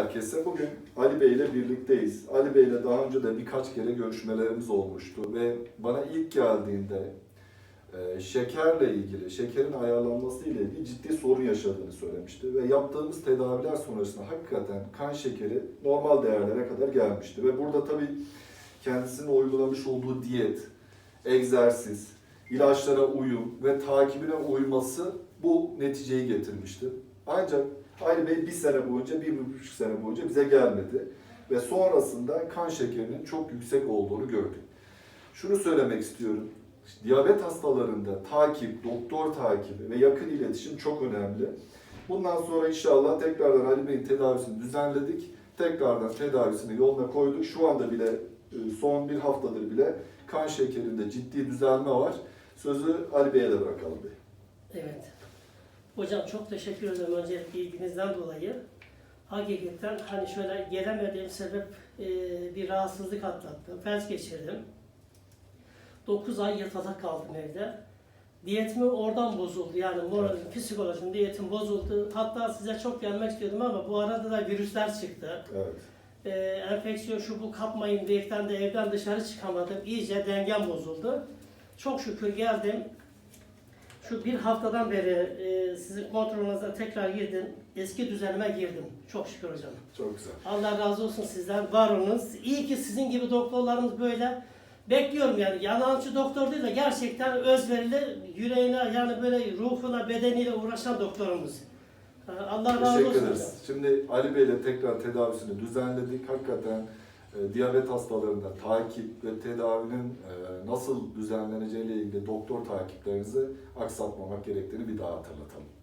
herkese. Bugün Ali Bey ile birlikteyiz. Ali Bey ile daha önce de birkaç kere görüşmelerimiz olmuştu ve bana ilk geldiğinde e, şekerle ilgili, şekerin ayarlanması ile ilgili ciddi sorun yaşadığını söylemişti ve yaptığımız tedaviler sonrasında hakikaten kan şekeri normal değerlere kadar gelmişti ve burada tabii kendisinin uygulamış olduğu diyet, egzersiz, ilaçlara uyum ve takibine uyması bu neticeyi getirmişti. Ancak Ali Bey bir sene boyunca, bir buçuk sene boyunca bize gelmedi. Ve sonrasında kan şekerinin çok yüksek olduğunu gördük. Şunu söylemek istiyorum. Diyabet hastalarında takip, doktor takibi ve yakın iletişim çok önemli. Bundan sonra inşallah tekrardan Ali Bey'in tedavisini düzenledik. Tekrardan tedavisini yoluna koyduk. Şu anda bile e, son bir haftadır bile kan şekerinde ciddi düzelme var. Sözü Ali Bey'e de bırakalım Bey. Evet. Hocam çok teşekkür ederim öncelikle ilginizden dolayı. Hakikaten hani şöyle gelemediğim sebep e, bir rahatsızlık atlattım. Felç geçirdim. 9 ay yatalak kaldım evde. Diyetimi oradan bozuldu. Yani moralim, psikolojim, diyetim bozuldu. Hatta size çok gelmek istiyordum ama bu arada da virüsler çıktı. Evet. Ee, enfeksiyon şu bu kapmayın diyerekten de evden dışarı çıkamadım. İyice dengem bozuldu. Çok şükür geldim. Şu bir haftadan beri e, sizin kontrolünüze tekrar girdim. Eski düzenime girdim. Çok şükür hocam. Çok güzel. Allah razı olsun sizden. Var olunuz. İyi ki sizin gibi doktorlarımız böyle bekliyorum yani. Yalancı doktor değil de gerçekten özverili, yüreğine yani böyle ruhuna, bedeniyle uğraşan doktorumuz. Allah razı Teşekkür olsun. ederiz. hocam. Şimdi Ali Bey ile tekrar tedavisini düzenledik. Hakikaten e, diyabet hastalarında takip ve tedavinin e, nasıl düzenleneceğiyle ilgili doktor takiplerinizi aksatmamak gerektiğini bir daha hatırlatalım.